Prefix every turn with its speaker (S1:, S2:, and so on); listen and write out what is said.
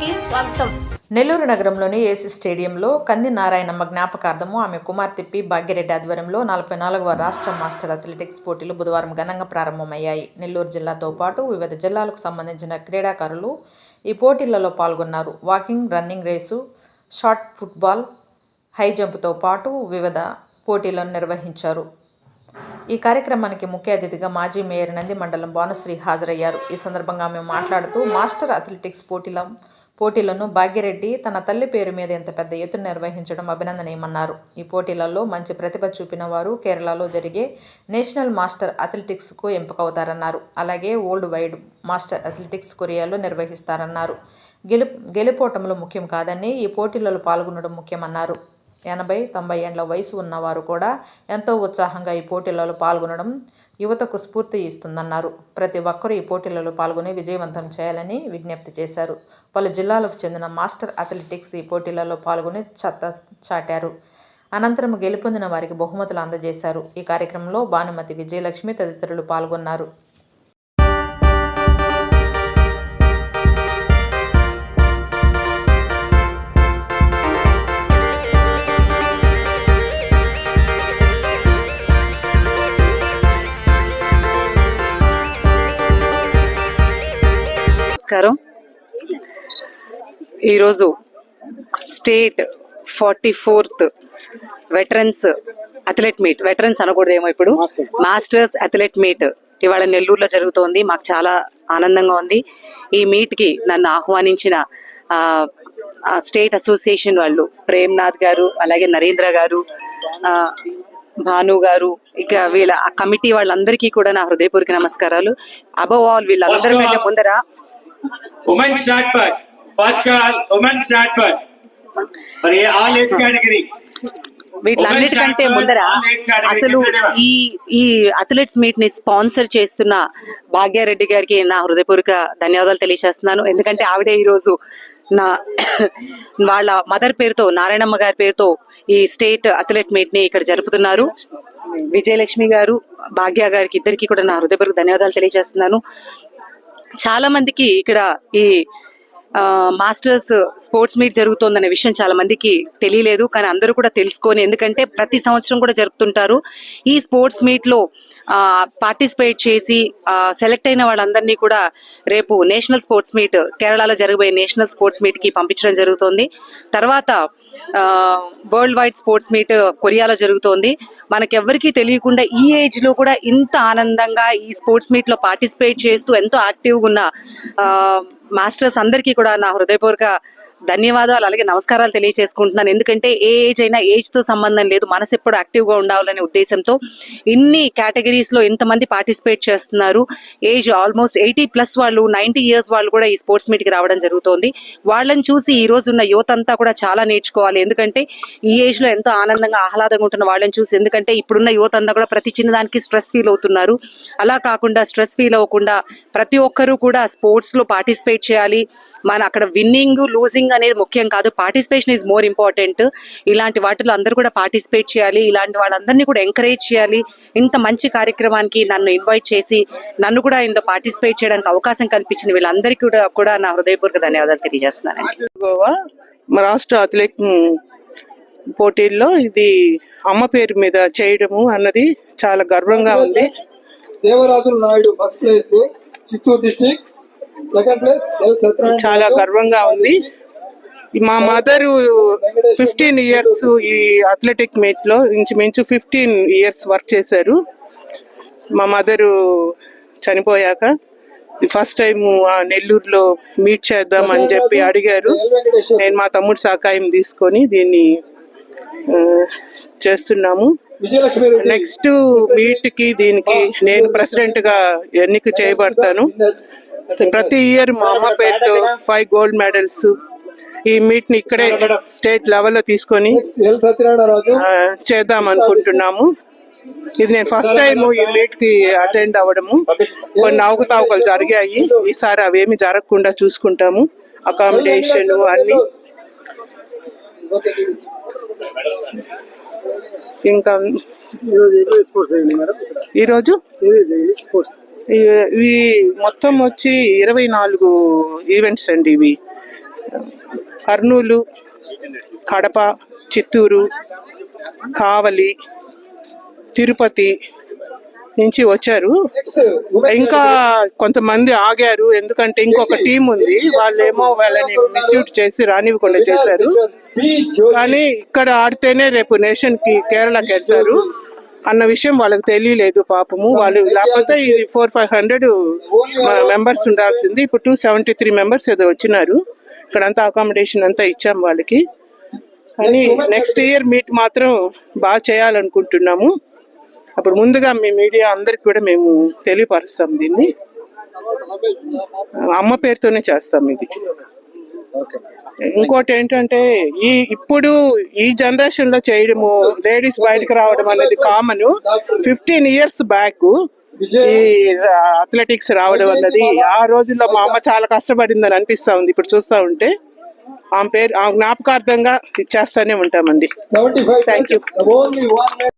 S1: కి స్వాగతం.
S2: నెల్లూరు నగరంలోని ఏసీ స్టేడియంలో కంది నారాయణమ్మ జ్ఞాపకార్థము ఆమె కుమార్తె పి భాగ్యరెడ్డి ఆధ్వర్యంలో నలభై నాలుగవ రాష్ట్ర మాస్టర్ అథ్లెటిక్స్ పోటీలు బుధవారం ఘనంగా ప్రారంభమయ్యాయి. నెల్లూరు జిల్లాతో పాటు వివిధ జిల్లాలకు సంబంధించిన క్రీడాకారులు ఈ పోటీలలో పాల్గొన్నారు. Walking running race shot football high జంప్తో పాటు వివిధ పోటీలను నిర్వహించారు. ఈ కార్యక్రమానికి ముఖ్య అతిథిగా మాజీ మేయర్ నంది మండలం భానుశ్రీ హాజరయ్యారు. ఈ సందర్భంగా ఆమె మాట్లాడుతూ మాస్టర్ అథ్లెటిక్స్ పోటీల పోటీలను భాగ్యరెడ్డి తన తల్లి పేరు మీద ఇంత పెద్ద ఎత్తున నిర్వహించడం అభినందనీయమన్నారు. ఈ పోటీలలో మంచి ప్రతిభ చూపిన వారు కేరళలో జరిగే నేషనల్ మాస్టర్ అథ్లెటిక్స్కు ఎంపికవుతారన్నారు. అలాగే ఓల్డ్ వైడ్ మాస్టర్ అథ్లెటిక్స్ కొరియాలో నిర్వహిస్తారన్నారు. గెలు గెలుపోటంలో ముఖ్యం కాదని ఈ పోటీలలో పాల్గొనడం ముఖ్యమన్నారు. ఎనభై తొంభై ఏండ్ల వయసు ఉన్నవారు కూడా ఎంతో ఉత్సాహంగా ఈ పోటీలలో పాల్గొనడం యువతకు స్ఫూర్తి ఇస్తుందన్నారు. ప్రతి ఒక్కరూ ఈ పోటీలలో పాల్గొని విజయవంతం చేయాలని విజ్ఞప్తి చేశారు. పలు జిల్లాలకు చెందిన మాస్టర్ అథ్లెటిక్స్ ఈ పోటీలలో పాల్గొని చెత్త చాటారు. అనంతరం గెలుపొందిన వారికి బహుమతులు అందజేశారు. ఈ కార్యక్రమంలో భానుమతి విజయలక్ష్మి తదితరులు పాల్గొన్నారు.
S3: నమస్కారం. ఈరోజు state forty fourth veterans athlete meet. Veterans అనకూడదేమో ఇప్పుడు. Masters athlete meet. ఇవాళ నెల్లూరులో జరుగుతోంది. మాకు చాలా ఆనందంగా ఉంది. ఈ మీట్కి నన్ను ఆహ్వానించిన స్టేట్ అసోసియేషన్ వాళ్ళు ప్రేమ్నాథ్ గారు అలాగే నరేంద్ర గారు ఆ, భాను గారు ఇక వీళ్ళ ఆ కమిటీ వాళ్ళందరికీ కూడా నా హృదయపూర్వక నమస్కారాలు. అబవ్ ఆల్ వీళ్ళందరి కంటే ముందర
S4: start put. First call, women start put. For a- all age category.
S3: వీటిలన్నిటికంటే ముందర అసలు ఈ ఈ అథ్లెట్స్ మీట్ని స్పాన్సర్ చేస్తున్న భాగ్యారెడ్డి గారికి నా హృదయపూర్వక ధన్యవాదాలు తెలియజేస్తున్నాను ఎందుకంటే ఆవిడే ఈ రోజు నా వాళ్ళ మదర్ పేరుతో నారాయణమ్మ గారి పేరుతో ఈ స్టేట్ అథ్లెట్ మీట్ని ఇక్కడ జరుపుతున్నారు విజయలక్ష్మి గారు భాగ్య గారికి ఇద్దరికి కూడా నా హృదయపూర్వక ధన్యవాదాలు తెలియజేస్తున్నాను చాలా మందికి ఇక్కడ ఈ మాస్టర్స్ స్పోర్ట్స్ మీట్ జరుగుతోందనే విషయం చాలా మందికి తెలియలేదు కానీ అందరూ కూడా తెలుసుకొని ఎందుకంటే ప్రతి సంవత్సరం కూడా జరుపుతుంటారు. ఈ స్పోర్ట్స్ మీట్లో పార్టిసిపేట్ చేసి సెలెక్ట్ అయిన వాళ్ళందరినీ కూడా రేపు నేషనల్ స్పోర్ట్స్ మీట్ కేరళలో జరగబోయే నేషనల్ స్పోర్ట్స్ మీట్కి పంపించడం జరుగుతోంది. తర్వాత వరల్డ్ వైడ్ స్పోర్ట్స్ మీట్ కొరియాలో జరుగుతోంది. మనకెవ్వరికీ తెలియకుండా ఈ ఏజ్లో కూడా ఇంత ఆనందంగా ఈ స్పోర్ట్స్ మీట్లో పార్టిసిపేట్ చేస్తూ ఎంతో యాక్టివ్గా ఉన్న మాస్టర్స్ అందరికీ కూడా నా హృదయపూర్వక ధన్యవాదాలు అలాగే నమస్కారాలు తెలియజేసుకుంటున్నాను ఎందుకంటే ఏ ఏజ్ అయినా ఏజ్తో సంబంధం లేదు మనసు ఎప్పుడు యాక్టివ్గా ఉండాలనే ఉద్దేశంతో ఇన్ని కేటగిరీస్లో ఇంతమంది పార్టిసిపేట్ చేస్తున్నారు. ఏజ్ ఆల్మోస్ట్ ఎయిటీ ప్లస్ వాళ్ళు నైన్టీ ఇయర్స్ వాళ్ళు కూడా ఈ స్పోర్ట్స్ మీట్కి రావడం జరుగుతోంది. వాళ్ళని చూసి ఈ రోజు ఉన్న యువత అంతా కూడా చాలా నేర్చుకోవాలి. ఎందుకంటే ఈ ఏజ్లో ఎంతో ఆనందంగా ఆహ్లాదంగా ఉంటున్న వాళ్ళని చూసి ఎందుకంటే ఇప్పుడున్న యువత అంతా కూడా ప్రతి చిన్నదానికి స్ట్రెస్ ఫీల్ అవుతున్నారు. అలా కాకుండా స్ట్రెస్ ఫీల్ అవ్వకుండా ప్రతి ఒక్కరూ కూడా స్పోర్ట్స్లో పార్టిసిపేట్ చేయాలి. మన అక్కడ విన్నింగ్ లూజింగ్ అనేది ముఖ్యం కాదు. పార్టిసిపేషన్ ఈజ్ మోర్ ఇంపార్టెంట్ ఇలాంటి వాటిలో అందరూ కూడా పార్టిసిపేట్ చేయాలి. ఇలాంటి వాళ్ళందరినీ కూడా ఎంకరేజ్ చేయాలి. ఇంత మంచి కార్యక్రమానికి నన్ను ఇన్వైట్ చేసి నన్ను కూడా ఇందులో పార్టిసిపేట్ చేయడానికి అవకాశం కల్పించిన వీళ్ళందరికీ కూడా కూడా నా హృదయపూర్వక ధన్యవాదాలు తెలియజేస్తున్నానండి.
S5: గోవా మా రాష్ట్ర అథ్లెట్ పోటీల్లో ఇది అమ్మ పేరు మీద చేయడము అన్నది చాలా గర్వంగా ఉంది.
S6: Devarajula Naidu first place Chittoor district
S5: చాలా గర్వంగా ఉంది. మా మదర్ ఫిఫ్టీన్ ఇయర్స్ ఈ అథ్లెటిక్ మీట్లో ఇంచుమించు ఫిఫ్టీన్ ఇయర్స్ వర్క్ చేశారు. మా మదరు చనిపోయాక ఫస్ట్ టైం నెల్లూరులో మీట్ చేద్దాం అని చెప్పి అడిగారు. నేను మా తమ్ముడు సహాయం తీసుకొని దీన్ని ఆ, చేస్తున్నాము. నెక్స్ట్ మీట్కి దీనికి నేను ప్రెసిడెంట్గా ఎన్నిక చేయబడతాను. ప్రతి ఇయర్ మా అమ్మ పేరుతో ఫైవ్ గోల్డ్ మెడల్స్ ఈ మీట్ని ఇక్కడే స్టేట్ లెవెల్లో తీసుకొని చేద్దాం అనుకుంటున్నాము. ఇది నేను ఫస్ట్ టైం ఈ మీట్కి అటెండ్ అవ్వడము. కొన్ని అవకతవకలు జరిగాయి. ఈసారి అవేమి జరగకుండా చూసుకుంటాము. అకామిడేషన్ అన్ని. ఇంకా ఈరోజు ఇవి మొత్తం వచ్చి ఇరవై నాలుగు ఈవెంట్స్ అండి ఇవి. కర్నూలు కడప చిత్తూరు కావలి తిరుపతి నుంచి వచ్చారు. ఇంకా కొంతమంది ఆగారు. ఎందుకంటే ఇంకొక టీం ఉంది. వాళ్ళేమో వాళ్ళని మిస్యూట్ చేసి రానివ్వకుండా చేశారు. కానీ ఇక్కడ ఆడితేనే రేపు నేషన్కి కేరళకి వెళ్తారు. అన్న విషయం వాళ్ళకి తెలియలేదు పాపము. వాళ్ళు లేకపోతే ఇది ఫోర్ ఫైవ్ హండ్రెడ్ మెంబర్స్ ఉండాల్సింది. ఇప్పుడు టూ సెవెంటీ త్రీ మెంబర్స్ ఏదో వచ్చినారు. ఇక్కడంతా అకామిడేషన్ అంతా ఇచ్చాం వాళ్ళకి. కానీ నెక్స్ట్ ఇయర్ మీట్ మాత్రం బాగా చేయాలనుకుంటున్నాము. అప్పుడు ముందుగా మీ మీడియా అందరికి కూడా మేము తెలియపరుస్తాం దీన్ని. అమ్మ పేరుతోనే చేస్తాం ఇది. ఇంకోటి ఏంటంటే ఈ ఇప్పుడు ఈ జనరేషన్లో చేయడము లేడీస్ బయటకు రావడం అనేది కామన్ ఫిఫ్టీన్ ఇయర్స్ బ్యాక్ ఈ అథ్లెటిక్స్ రావడం అన్నది ఆ రోజుల్లో మా అమ్మ చాలా కష్టపడిందని అనిపిస్తా ఉంది. ఇప్పుడు చూస్తా ఉంటే ఆమె పేరు ఆ జ్ఞాపకార్థంగా ఇచ్చేస్తానే ఉంటామండి.
S6: Seventy five